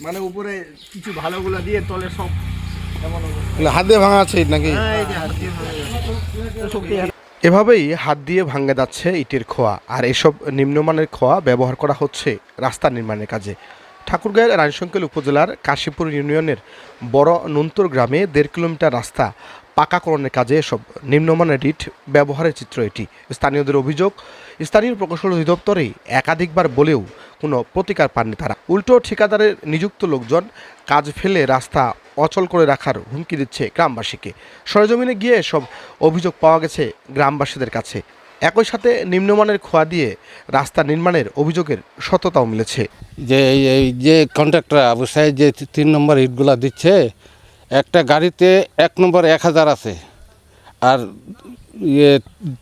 মানে উপরে কিছু ভালোগুলো দিয়ে তলে সব হাত দিয়ে ভাঙা আছে নাকি? হ্যাঁ, এভাবেই হাত দিয়ে ভাঙে যাচ্ছে ইটের খোয়া আর এসব নিম্নমানের খোয়া ব্যবহার করা হচ্ছে রাস্তা নির্মাণের কাজে। ঠাকুরগাঁয়ের রানীশঙ্কেল উপজেলার কাশীপুর ইউনিয়নের বড় নুন্তর গ্রামে দেড় কিলোমিটার রাস্তা পাকাকরণের কাজে এসব নিম্নমানের ইট ব্যবহারের চিত্র এটি। স্থানীয়দের অভিযোগ স্থানীয় প্রকৌশল অধিদপ্তরে একাধিকবার বলেও কোনো প্রতিকার পাননি তারা। উল্টো ঠিকাদারের নিযুক্ত লোকজন কাজ ফেলে রাস্তা অচল করে রাখার হুমকি দিচ্ছে গ্রামবাসীকে। সরেজমিনে গিয়ে সব অভিযোগ পাওয়া গেছে গ্রামবাসীদের কাছে। একই সাথে নিম্নমানের খোয়া দিয়ে রাস্তা নির্মাণের অভিযোগের সততাও মিলেছে। যে এই যে কন্ট্রাক্টর আবু সাহেব যে তিন নম্বর ইটগুলা দিচ্ছে, একটা গাড়িতে এক নম্বর এক হাজার আছে। আর ইয়ে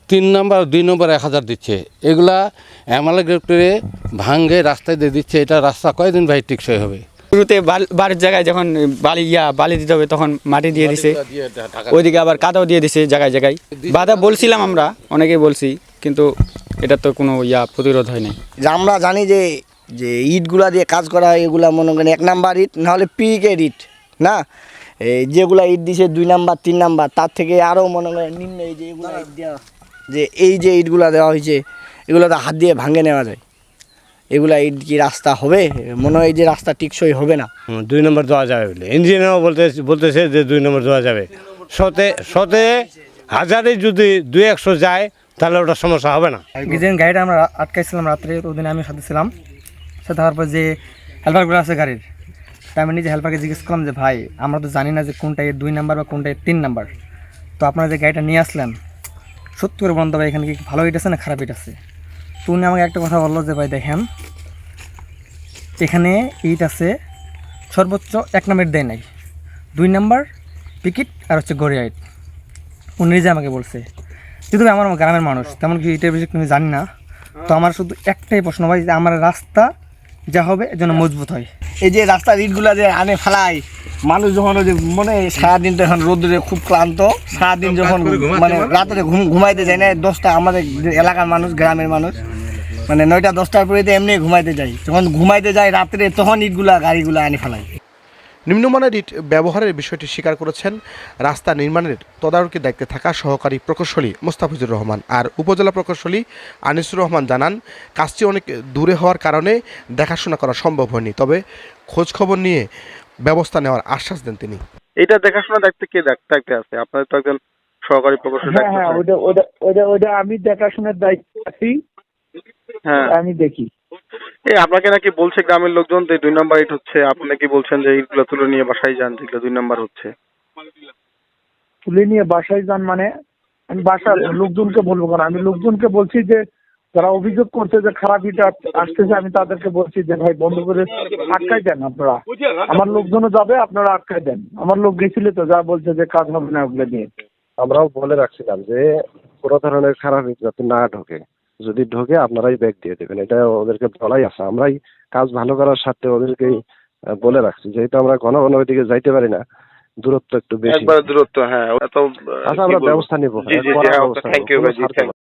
তিন নম্বর দুই নম্বর এক হাজার দিচ্ছে। এগুলা এমএলএ গ্রেপ্টরে ভাঙ্গে রাস্তায় দিয়ে দিচ্ছে। এটা রাস্তা কয়দিন ভাই টিকসই হবে? শুরুতে বাল- বাড়ির জায়গায় যখন বালি ইয়া বালি দিতে হবে তখন মাটি দিয়ে দিছে। ওইদিকে আবার কাদাও দিয়ে দিছে জায়গায় জায়গায়। বাধা বলছিলাম আমরা অনেকেই বলছি কিন্তু এটা তো কোনো ইয়া প্রতিরোধ হয় নাই যে আমরা জানি যে যে ইটগুলা দিয়ে কাজ করা হয় এগুলা মনে করেন এক নাম্বার ইট নাহলে পিকের ইট না? এই যেগুলা ইট দিছে দুই নাম্বার তিন নাম্বার তার থেকে আরও মনে করেন নিম্ন এই যে এগুলা ইট দেওয়া যে এই যে ইটগুলা দেওয়া হয়েছে এগুলো তো হাত দিয়ে ভাঙে নেওয়া যায়। এগুলা ইট কি রাস্তা হবে? মনে হয় যে রাস্তা টিকসই হবে না। দুই নম্বর দেওয়া যাবে বলে। ইঞ্জিনিয়ারও বলতে বলতেছে যে দুই নম্বর দেওয়া যাবে। সতে সতে হাজারে যদি দুই একশো যায় তাহলে ওটা সমস্যা হবে না। যেদিন গাড়িটা আমরা আটকাইছিলাম রাত্রে ওদিন আমি সাথে ছিলাম। সাথে হওয়ার পর যে হেল্পারগুলো আছে গাড়ির তাই আমি নিজে হেল্পারকে জিজ্ঞেস করলাম যে ভাই আমরা তো জানি না যে কোনটা এর দুই নাম্বার বা কোনটা এর তিন নাম্বার। তো আপনারা যে গাড়িটা নিয়ে আসলেন সত্যি করে বলতে ভাই এখানে কি ভালো ইট আছে না খারাপ ইট আছে তো উনি আমাকে একটা কথা বলল যে ভাই দেখেন এখানে ইট আছে সর্বোচ্চ এক নাম্বার দেয় নাই। দুই নাম্বার পিকিট আর হচ্ছে গড়িয়া ইট। উনি নিজে আমাকে বলছে। যেহেতু আমার গ্রামের মানুষ তেমন কি বিষয়ে তুমি জানি না। তো আমার শুধু একটাই প্রশ্ন ভাই যে আমার রাস্তা যা হবে যেন মজবুত হয়। এই যে রাস্তার ইটগুলা যে আনে ফেলায় মানুষ যখন ওই যে মনে হয় সারাদিন তো এখন রোদ্রে খুব ক্লান্ত সারাদিন যখন মানে রাতে ঘুম ঘুমাইতে যায় না দশটা আমাদের এলাকার মানুষ গ্রামের মানুষ মানে নয়টা দশটার পরে এমনি ঘুমাইতে যাই যখন ঘুমাইতে যায় রাত্রে তখন ইটগুলা গাড়িগুলা আনে ফেলায় নিম্নমানের ইট ব্যবহারের বিষয়টি স্বীকার করেছেন। রাস্তা নির্মাণের তদারকির দায়িত্বে থাকা সহকারী প্রকৌশলী মোস্তাফিজুর রহমান আর উপজেলা প্রকৌশলী আনিসুর রহমান জানান কাজটি অনেক দূরে হওয়ার কারণে দেখাশোনা করা সম্ভব হয়নি তবে খোঁজ খবর নিয়ে ব্যবস্থা নেওয়ার আশ্বাস দেন তিনি। এটা দেখাশোনার দায়িত্ব কে দায়িত্বে আছে? আপনাদের তো একজন সহকারী প্রকৌশলী হ্যাঁ হ্যাঁ ওটা ওটা ওটা ওটা আমি দেখাশোনার দায়িত্ব আছি। হ্যাঁ। আমি দেখি। এই আপনাকে নাকি বলছে গ্রামের লোকজন যে দুই নাম্বার ইট হচ্ছে। আপনি নাকি বলছেন যে ইটগুলো তুলে নিয়ে বাসায় যান যেগুলো দুই নাম্বার হচ্ছে। তুলে নিয়ে বাসায় যান মানে আমি বাসার লোকজনকে বলব কেন আমি লোকজনকে বলছি যে যারা অভিযোগ করছে যে খারাপ ইটা আসতেছে আমি তাদেরকে বলছি যে ভাই বন্ধ করে আটকাই দেন আপনারা। আমার লোকজনও যাবে আপনারা আটকাই দেন। আমার লোক গেছিল তো যা বলছে যে কাজ হবে না ওগুলো নিয়ে। আমরাও বলে রাখছিলাম যে কোনো ধরনের খারাপ ইট যাতে না ঢোকে। যদি ঢোকে আপনারাই ব্যাগ দিয়ে দেবেন। এটা ওদেরকে বলাই আছে। আমরাই কাজ ভালো করার স্বার্থে ওদেরকে বলে রাখছি। যেহেতু আমরা ঘন ঘন ওইদিকে যাইতে পারি না দূরত্ব একটু বেশি। একবার দূরত্ব হ্যাঁ আচ্ছা আমরা ব্যবস্থা নিব। Thank you